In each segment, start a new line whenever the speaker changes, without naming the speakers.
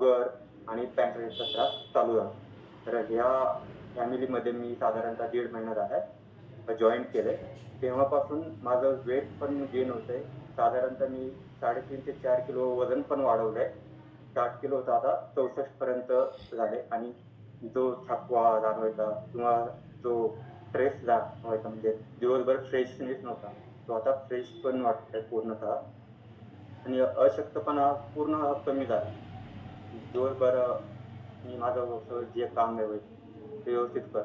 Sugar आणि पॅन्क्रियासचा त्रास चालू झाला तर ह्या फॅमिलीमध्ये मी साधारणतः दीड महिना झाला जॉईन केलंय. तेव्हापासून माझं वेट पण गेन होतंय. साधारणतः मी साडेतीन ते चार किलो वजन पण वाढवलं आहे साठ किलो होता आता चौसष्ट पर्यंत झाले. आणि जो थकवा जाणवायचा किंवा जो फ्रेश जाणवायचा म्हणजे दिवसभर फ्रेशनेस नव्हता तो आता फ्रेश पण वाटतोय पूर्णतः. आणि अशक्तपणा पूर्ण कमी झाला. दिवसभर मी माझं जे काम आहे ते व्यवस्थित कर.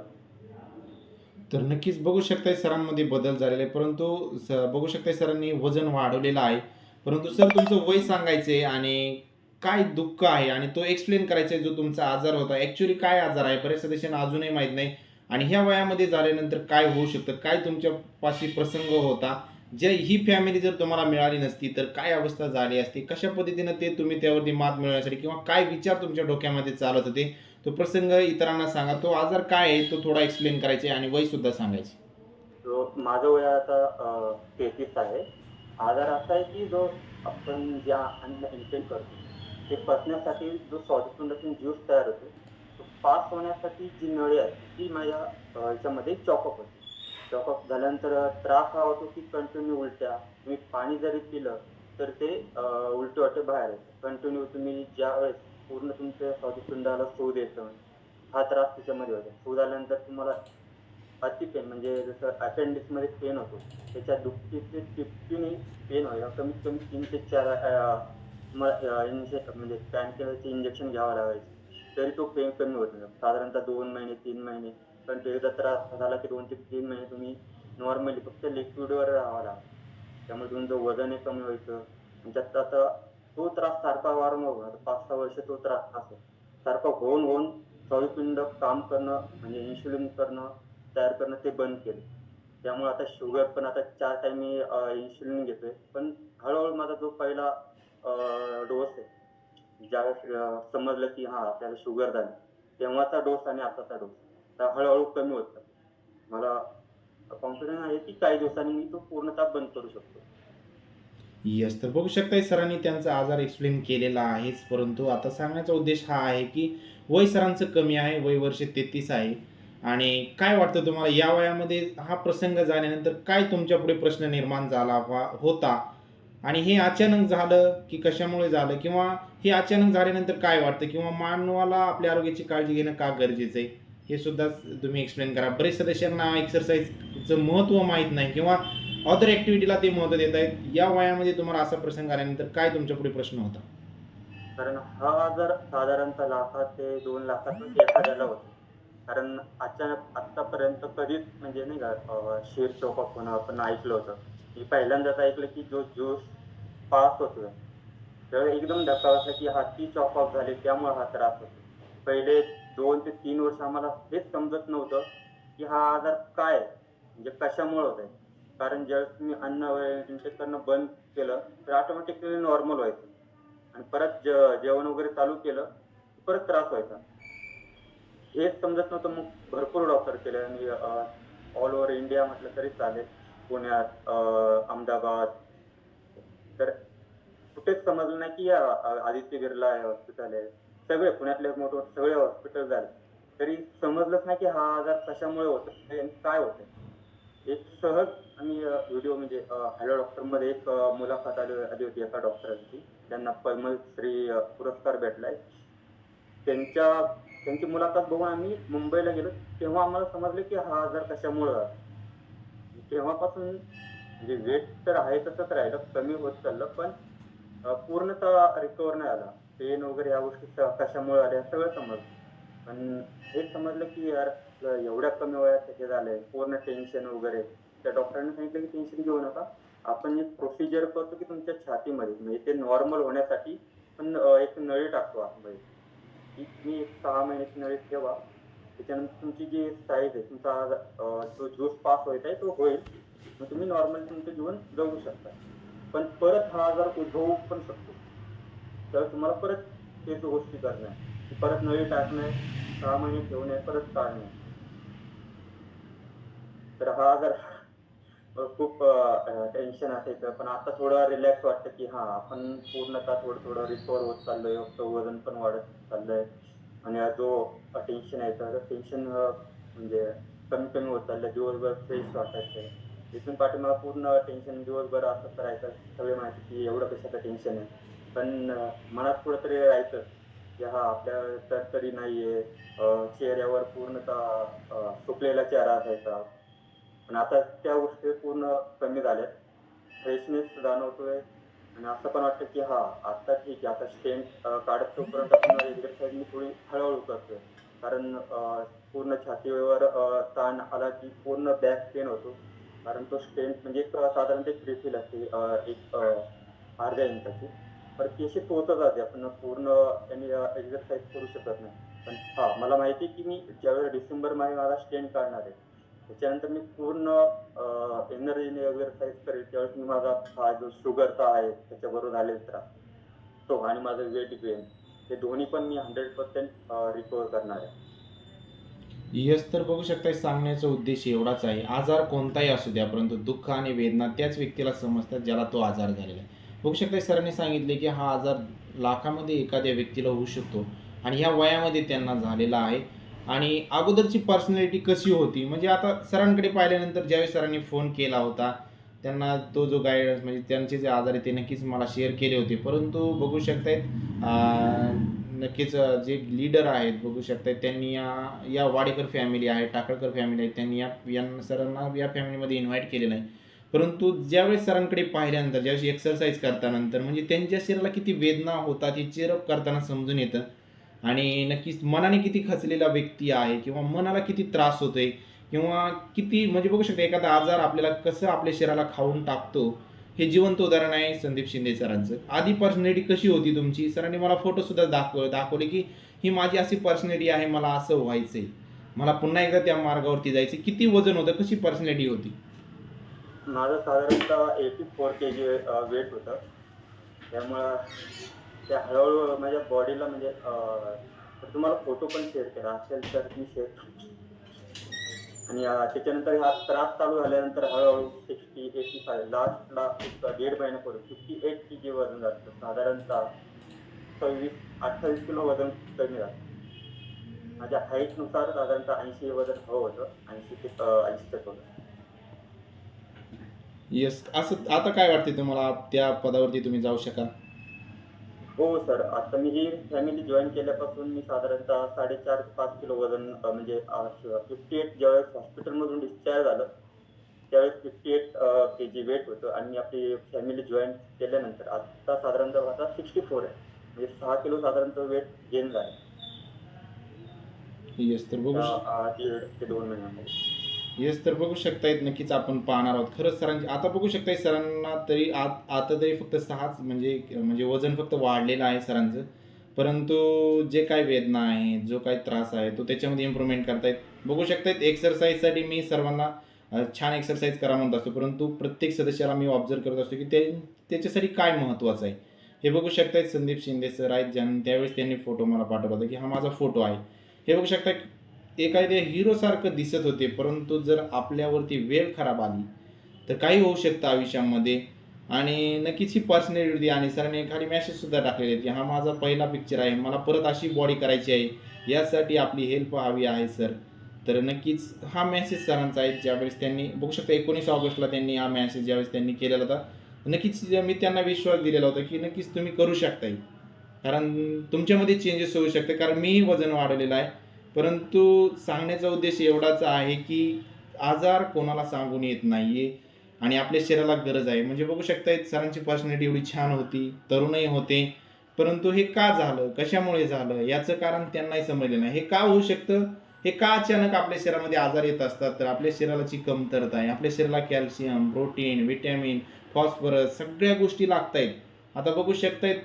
तर नक्कीच बघू शकताय सरांमध्ये बदल झालेले आहे परंतु स बघू शकताय सरांनी वजन वाढवलेलं आहे. परंतु सर तुमचं वय सांगायचं आहे आणि काय दुःख आहे? आणि तो एक्सप्लेन करायचा आहे जो तुमचा आजार होता. ॲक्च्युली काय आजार आहे? बऱ्याच सदस्यांना अजूनही माहीत नाही. आणि ह्या वयामध्ये झाल्यानंतर काय होऊ शकतं? काय तुमच्या पाशी प्रसंग होता? जे ही फॅमिली जर तुम्हाला मिळाली नसती तर काय अवस्था झाली असती? कशा पद्धतीनं ते तुम्ही त्यावरती मात मिळवण्यासाठी किंवा काय विचार तुमच्या डोक्यामध्ये चालत होते? तो प्रसंग इतरांना सांगा. तो आजार काय आहे तो थोडा एक्सप्लेन करायचे आणि वय सुद्धा सांगायचे.
माझं वय आता तेहतीस आहे. आजार असा आहे की जो आपण ज्या अन्न इंटेन करतो ते पचण्यासाठी जो स्वादिष्टातून ज्यूस तयार होतो तो पास होण्यासाठी जी नळी आहे ती माझ्या याच्यामध्ये चॉकअप होते. चॉकअप झाल्यानंतर त्रास हा होतो की कंटिन्यू उलट्या. तुम्ही पाणी जरी पिलं तर ते उलटे वाटे बाहेर. येतं कंटिन्यू तुम्ही ज्या वेळेस पूर्ण तुमच्या स्वादुपिंडाला सूज येतं हा त्रास त्याच्यामध्ये होतो. सूज आल्यानंतर तुम्हाला अति पेन म्हणजे जसं अपेंडिक्समध्ये पेन होतो त्याच्या दुपटीचे तिपटीने पेन व्हायला कमीत कमी तीन ते चार अं, इंजे- म्हणजे पॅनकिलरचे इंजेक्शन घ्यावं लागायचे. तरी तो पेन कमी होत नाही. साधारणतः दोन महिने तीन महिने. पण एकदा त्रास झाला की दोन ते तीन महिने तुम्ही नॉर्मली फक्त लिक्विडवर राहावं लागतं. त्यामुळे तुमचं वजनही कमी व्हायचं. त्यात आता तो त्रास सारखा वारंवार पाच सहा वर्ष तो त्रास असतो सारखा होऊन होऊन स्वादुपिंड काम करणं म्हणजे इन्शुलिन करणं तयार करणं ते बंद केलं. त्यामुळे आता शुगर पण आता चार टाइम मी इन्शुलिन घेतोय. पण हळूहळू माझा जो पहिला डोस आहे ज्यावेळेस समजलं की हा आपल्याला शुगर झाली. तेव्हाचा डोस आणि आताचा डोस तर हळूहळू कमी होतं मला कॉन्फिडन्स आहे की काही दिवसांनी मी तो पूर्णतः बंद करू शकतो.
यस तर बघू शकताय सरांनी त्यांचा आजार एक्सप्लेन केलेला आहेच परंतु आता सांगण्याचा उद्देश हा आहे की वय सरांचं कमी आहे वय वर्ष तेहतीस आहे. आणि काय वाटतं तुम्हाला या वयामध्ये हा प्रसंग झाल्यानंतर काय तुमच्यापुढे प्रश्न निर्माण झाला होता? आणि हे अचानक झालं की कशामुळे झालं? किंवा हे अचानक झाल्यानंतर काय वाटतं? किंवा मानवाला आपल्या आरोग्याची काळजी घेणं का गरजेचं आहे? हे सुद्धा तुम्ही एक्सप्लेन करा. बरेच सदस्यांना एक्सरसाइजचं महत्त्व माहीत नाही किंवा अदर ॲक्टिव्हिटीला ते महत्त्व देत आहेत. या वयामध्ये तुम्हाला असा प्रसंग आल्यानंतर काय तुमच्यापुढे प्रश्न होता?
कारण हा जर साधारणतः लाखात ते दोन लाखात एखाद्याला होतो. कारण अचानक आतापर्यंत कधीच म्हणजे नाही का शेर चौकात होणं आपण ऐकलं होतं. मी पहिल्यांदाच ऐकलं की जो ज्यूस पास होतोय. त्यावेळी एकदम धक्का वाटला की हा ती चॉकअप झाली त्यामुळे हा त्रास होतो पहिले दोन ते तीन वर्ष आम्हाला हेच समजत नव्हतं की हा आजार काय आहे? म्हणजे कशामुळे होत आहे कारण ज्यावेळेस तुम्ही अन्न इंटेक करणं बंद केलं तर ऑटोमॅटिकली नॉर्मल व्हायचं. आणि परत जे- जेवण वगैरे चालू केलं परत त्रास व्हायचा. हेच समजत नव्हतं. मग भरपूर डॉक्टर केले. आणि ऑल ओव्हर इंडिया म्हटलं तरी चालेल. पुण्यात अहमदाबाद. तर कुठेच समजलं नाही की आदित्य बिर्ला हॉस्पिटल आहे. सगळे पुण्यातले मोठे सगळे हॉस्पिटल झाले. तरी समजलंच नाही की हा आजार कशामुळे होतो? म्हणजे आणि काय होतं एक सहज आम्ही व्हिडिओ म्हणजे हॅलो डॉक्टरमध्ये एक मुलाखत आली आली होती एका डॉक्टरांची त्यांना पद्मश्री श्री पुरस्कार भेटलाय. त्यांच्या त्यांची मुलाखत बघून आम्ही मुंबईला गेलो. तेव्हा आम्हाला समजलं की हा आजार कशामुळे तेव्हापासून म्हणजे वेट तर आहे तसंच राहिलं कमी होत चाललं पण पूर्णतः रिकवर नाही आला पेन वगैरे या गोष्टी कशामुळे आल्या सगळं समजलं. पण हे समजलं की यार एवढ्या कमी वयात हे झालंय पूर्ण टेन्शन वगैरे. त्या डॉक्टरांनी सांगितलं की टेन्शन घेऊ नका. आपण एक प्रोसिजर करतो की तुमच्या छातीमध्ये म्हणजे ते नॉर्मल होण्यासाठी पण एक नळी टाकतो आतमध्ये. ती तुम्ही एक सहा महिन्याची नळी ठेवा. त्याच्यानंतर तुमची जी साईज आहे तुमचा जो ज्यूस पास होत आहे तो होईल. मग तुम्ही नॉर्मल तुमचं जीवन जगू शकता. पण परत हा आजार उद्भवू पण शकतो. तर तुम्हाला परत तेच गोष्टी करणे. परत नळी टाकणे सहा महिने ठेवणे परत काढणे तर हा जर खूप टेन्शन असायचं पण आता थोडं रिलॅक्स वाटतं की हा आपण पूर्णतः थोडं थोडं रिकवर होत चाललोय. फक्त वजन पण वाढत चाललंय. आणि जो टेन्शन आहे तर टेन्शन म्हणजे कमी कमी होत चाललंय. दिवसभर फ्रेश वाटायचं पाठी मला पूर्ण टेन्शन दिवसभर असं करायचं सगळे माहिती की एवढं कशाचं टेन्शन आहे. पण मनात कुठंतरी राहायचं की हा आपल्या तर तरी नाहीये. चेहऱ्यावर पूर्णतः सुकलेला चेहरा असायचा. पण आता त्या गोष्टी पूर्ण कमी झाल्यात. फ्रेशनेस जाणवतोय. आणि असं पण वाटतं की हा आता ठीक आहे. आता स्टेंट काढत तोपर्यंत आपण एक्सरसाइज थोडी हळूहळू करतोय. कारण पूर्ण छातीवर ताण आला की पूर्ण बॅक पेन होतो. कारण तो स्टेंट म्हणजे एक ते साधारणतः एक असते. एक अर्ध्या इंचाची. तर ती अशी जाते आपण पूर्ण त्यांनी एक्झरसाईज करू शकत नाही. पण हा मला माहिती आहे की मी ज्यावेळेस डिसेंबरमध्ये माझा स्टेंट काढणार आहे त्याच्यानंतर मी पूर्ण एनर्जीने एक्झरसाईज करेल. त्यावेळेस मी माझा हा जो शुगरचा आहे त्याच्याबरोबर झालेला त्रास तो आणि माझं वेट गेन हे दोन्ही पण मी हंड्रेड पर्सेंट रिकवर करणार आहे.
यस तर बघू शकताय सांगण्याचा उद्देश एवढाच आहे. आजार कोणताही असू द्या परंतु दुःख आणि वेदना त्याच व्यक्तीला समजतात ज्याला तो आजार झालेला आहे. बघू शकते सरांनी सांगितले की हा आजार लाखामध्ये एखाद्या व्यक्तीला होऊ शकतो आणि ह्या वयामध्ये त्यांना झालेला आहे. आणि अगोदरची पर्सनॅलिटी कशी होती? म्हणजे आता सरांकडे पाहिल्यानंतर ज्यावेळी सरांनी फोन केला होता त्यांना तो जो गायडन्स म्हणजे त्यांचे जे आजार आहे ते नक्कीच मला शेअर केले होते. परंतु बघू शकतायत नक्कीच जे लीडर आहेत बघू शकतायत त्यांनी या या वाडेकर फॅमिली आहे टाकळकर फॅमिली आहे त्यांनी या यांना सरांना या फॅमिलीमध्ये इन्व्हाइट केलेलं आहे. परंतु ज्यावेळेस सरांकडे पाहिल्यानंतर ज्यावेळेस एक्सरसाइज करतानंतर म्हणजे त्यांच्या शरीराला किती वेदना होतात हे चेअरअप करताना समजून येतं. आणि नक्कीच मनाने किती खचलेला व्यक्ती आहे किंवा मनाला किती त्रास होतोय किंवा किती म्हणजे बघू शकता एखादा आजार आपल्याला कसं आपल्या शरीराला खाऊन टाकतो हे जिवंत उदाहरण आहे संदीप शिंदे सरांचं. आधी पर्सनॅलिटी कशी होती तुमची? सरांनी मला फोटोसुद्धा दाखव दाखवले की ही माझी अशी पर्सनॅलिटी आहे मला असं व्हायचंय. मला पुन्हा एकदा त्या मार्गावरती जायचं किती वजन होतं कशी पर्सनॅलिटी होती?
माझं साधारणतः eighty four K G weight होतं. त्यामुळं त्या हळूहळू माझ्या बॉडीला म्हणजे तर तुम्हाला फोटो पण शेअर केला असेल तर मी शेअर आणि त्याच्यानंतर हा त्रास चालू झाल्यानंतर हळूहळू सिक्स्टी एटी फाय लास्टला एक दीड महिन्यापूर्वी फिफ्टी एट के जी वजन जातं. साधारणतः सव्वीस अठ्ठावीस किलो वजन कमी जातं. माझ्या हाईटनुसार साधारणतः ऐंशी वजन हवं होतं. ऐंशी ते ऐंशी टक्के होतं.
येस असं आता काय वाटते तुम्हाला? त्या पदावरती तुम्ही जाऊ शकाल?
हो सर. आता मी ही फॅमिली जॉईन केल्यापासून मी साधारणतः साडेचार ते पाच किलो वजन अं, म्हणजे फिफ्टी एट ज्यावेळेस हॉस्पिटलमधून डिस्चार्ज झालं त्यावेळेस fifty eight K G weight होतं आणि मी आपली फॅमिली जॉईन केल्यानंतर आता साधारणतः आता सिक्स्टी फोर आहे. म्हणजे सहा किलो साधारणतः वेट गेन झालं.
येस तर बघू शक-
त्या, अं, दीड ते दोन महिन्यामध्ये.
येस तर बघू शकतायत नक्कीच आपण पाहणार आहोत. खरंच सरांची आता बघू शकताय सरांना तरी आत आता तरी फक्त सहाच म्हणजे म्हणजे वजन फक्त वाढलेलं आहे सरांचं. परंतु जे काय वेदना आहे जो काय त्रास आहे तो त्याच्यामध्ये इम्प्रूव्हमेंट करतायत. बघू शकतायत एक्सरसाइजसाठी मी सर्वांना छान एक्सरसाइज करा म्हणत असतो. परंतु प्रत्येक सदस्याला मी ऑब्झर्व करत असतो की ते त्याच्यासाठी काय महत्त्वाचं आहे? हे बघू शकतायत संदीप शिंदे सर आहेत ज्यां त्यावेळेस त्यांनी फोटो मला पाठवला होता की हा माझा फोटो आहे. हे बघू शकता एखाद्या हिरोसारखं दिसत होते परंतु जर आपल्यावरती वेळ खराब आली तर काही होऊ शकतं आयुष्यामध्ये. आणि नक्कीच ही पर्सनॅलिटी होती आणि सरांनी एखादी मॅसेजसुद्धा टाकलेली टाकलेले की हा माझा पहिला पिक्चर आहे मला परत अशी बॉडी करायची आहे यासाठी आपली हेल्प हवी आहे सर तर नक्कीच हा मेसेज सरांचा आहे ज्यावेळेस त्यांनी बघू शकता एकोणीस ऑगस्टला त्यांनी हा मेसेज ज्यावेळेस त्यांनी केलेला होता. नक्कीच मी त्यांना विश्वास दिलेला होता की नक्कीच तुम्ही करू शकताय. कारण तुमच्यामध्ये चेंजेस होऊ शकते कारण मीही वजन वाढवलेलं आहे. परंतु सांगण्याचा उद्देश एवढाच आहे की आजार कोणाला सांगून येत नाहीये आणि आपल्या शरीराला गरज आहे. म्हणजे बघू शकताय सरांची पर्सनॅलिटी एवढी छान होती तरुणही होते परंतु हे का झालं कशामुळे झालं याचं कारण त्यांनाही समजलं नाही. हे का होऊ शकतं? हे का अचानक आपल्या शरीरामध्ये आजार येत असतात? तर आपल्या शरीराची कमतरता आहे. आपल्या शरीराला कॅल्शियम प्रोटीन व्हिटॅमिन फॉस्फरस सगळ्या गोष्टी लागत आहेत आता बघू शकतायत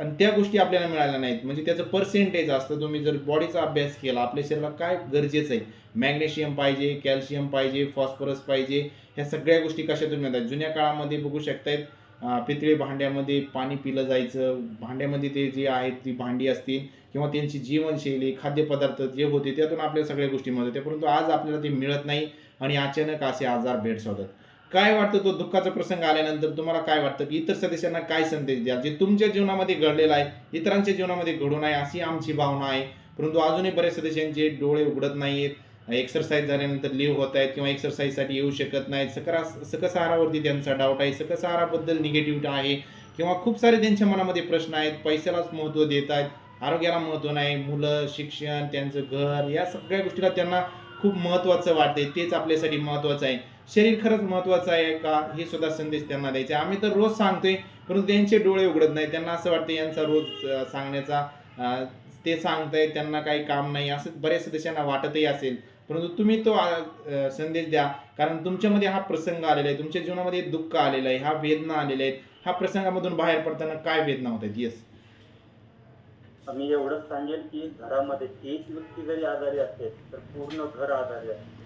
आणि त्या गोष्टी आपल्याला मिळाल्या नाहीत. म्हणजे त्याचं पर्सेंटेज असतं. तुम्ही जर बॉडीचा अभ्यास केला आपल्या शरीराला काय गरजेचं आहे? मॅग्नेशियम पाहिजे कॅल्शियम पाहिजे फॉस्फरस पाहिजे ह्या सगळ्या गोष्टी कशातून मिळतात? जुन्या काळामध्ये बघू शकतायत अं, पितळी भांड्यामध्ये पाणी पिलं जायचं. भांड्यामध्ये ते जे आहेत ती भांडी असतील किंवा त्यांची जीवनशैली खाद्यपदार्थ जे होते त्यातून आपल्या सगळ्या गोष्टी मिळत होते परंतु आज आपल्याला ते मिळत नाही आणि अचानक असे आजार भेडसावतात. काय वाटतं तो दुःखाचा प्रसंग आल्यानंतर तुम्हाला काय वाटतं? की इतर सदस्यांना काय संदेश द्या जे तुमच्या जीवनामध्ये घडलेलं आहे इतरांच्या जीवनामध्ये घडू नये अशी आमची भावना आहे. परंतु अजूनही बरेच सदस्यांचे डोळे उघडत नाहीत एक्सरसाइज झाल्यानंतर लिव्ह होत आहेत किंवा एक्सरसाइजसाठी येऊ शकत नाहीत. सकरा सकसाहारावरती त्यांचा डाऊट आहे. सकसहाराबद्दल निगेटिव्हिटी आहे. किंवा खूप सारे त्यांच्या मनामध्ये प्रश्न आहेत. पैशालाच महत्त्व देत आहेत. आरोग्याला महत्त्व नाही. मुलं शिक्षण त्यांचं घर या सगळ्या गोष्टीला त्यांना खूप महत्त्वाचं वाटते तेच आपल्यासाठी महत्त्वाचं आहे. शरीर खरंच महत्त्वाचं आहे का? हे सुद्धा संदेश त्यांना द्यायचे. आम्ही तर रोज सांगतोय परंतु त्यांचे डोळे उघडत नाही त्यांना असं वाटतं यांचा रोज सांगण्याचा ते सांगताय त्यांना काही काम नाही. असं बऱ्याच सदस्यांना वाटतही असेल. परंतु तुम्ही तो संदेश द्या. कारण तुमच्यामध्ये हा प्रसंग आलेला आहे. तुमच्या जीवनामध्ये दुःख आलेलं आहे. हा वेदना आलेला आहे हा प्रसंगामधून बाहेर पडताना काय वेदना होत आहेत? येस
मी एवढंच सांगेल की घरामध्ये एक व्यक्ती जरी आजारी असेल तर पूर्ण घर आजारी असते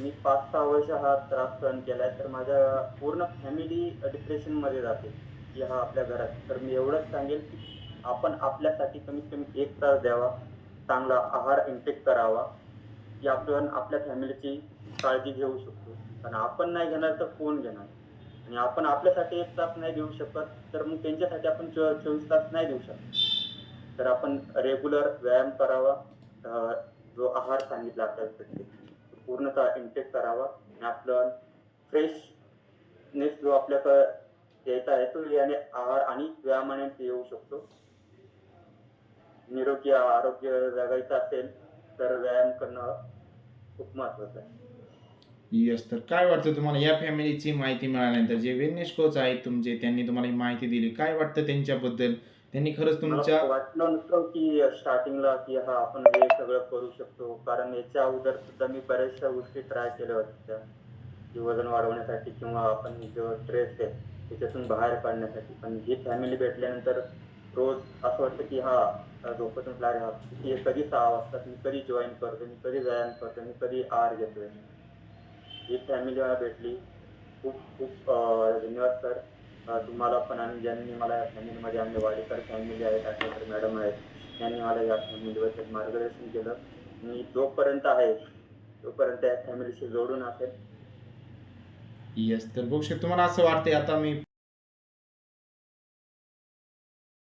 मी पाच सहा वर्ष हा त्रास सहन केलाय तर माझ्या पूर्ण फॅमिली डिप्रेशनमध्ये जाते. की हा आपल्या घरात. तर मी एवढंच सांगेल की आपण आपल्यासाठी कमीत कमी एक तास द्यावा चांगला आहार इंटेक करावा की आपण आपल्या फॅमिलीची काळजी घेऊ शकतो. पण आपण नाही घेणार तर कोण घेणार? आणि आपण आपल्यासाठी एक तास नाही देऊ शकत तर मग त्यांच्यासाठी आपण चो चोवीस तास नाही देऊ शकत. तर आपण रेग्युलर व्यायाम करावा. जो आहार सांगितला आपल्याला पूर्णतः इंटेक करावा. आणि आपलं फ्रेशनेस जो आपल्याकडे यायचा आहे तो याने आहार आणि व्यायामाने येऊ शकतो. निरोगी आरोग्य जगायचं असेल तर व्यायाम करणं खूप महत्वाचं आहे.
येस तर काय वाटतं तुम्हाला? या फॅमिलीची माहिती मिळाल्यानंतर जे वेलनेस कोच आहेत तुमचे त्यांनी तुम्हाला ही माहिती दिली. काय वाटतं त्यांच्याबद्दल? त्यांनी खरंच तुमच्या
वाटलं नव्हतं की स्टार्टिंगला की हा आपण हे सगळं करू शकतो. कारण याच्या अगोदर सुद्धा मी बऱ्याचशा गोष्टी ट्राय केल्या होत्या. की वजन वाढवण्यासाठी किंवा आपण जो स्ट्रेस आहे त्याच्यातून बाहेर काढण्यासाठी. पण ही फॅमिली भेटल्यानंतर रोज असं वाटतं की हा झोपतून उठला, हा किती कधी सहा वाजता मी कधी जॉईन करतो मी कधी व्यायाम करतो मी कधी आहार घेतोय. ही फॅमिली मला भेटली. खूप खूप धन्यवाद सर तुम्हाला पण आणि ज्यांनी मला या फॅमिलीमध्ये आणले वाडेकर फॅमिली आहेत आठवकर मॅडम आहेत यांनी मला या फॅमिलीबद्दल मार्गदर्शन केलं. मी जोपर्यंत आहे तोपर्यंत या फॅमिलीशी जोडून असेल.
येस तर बघू शकतो. मला असं वाटतंय आता मी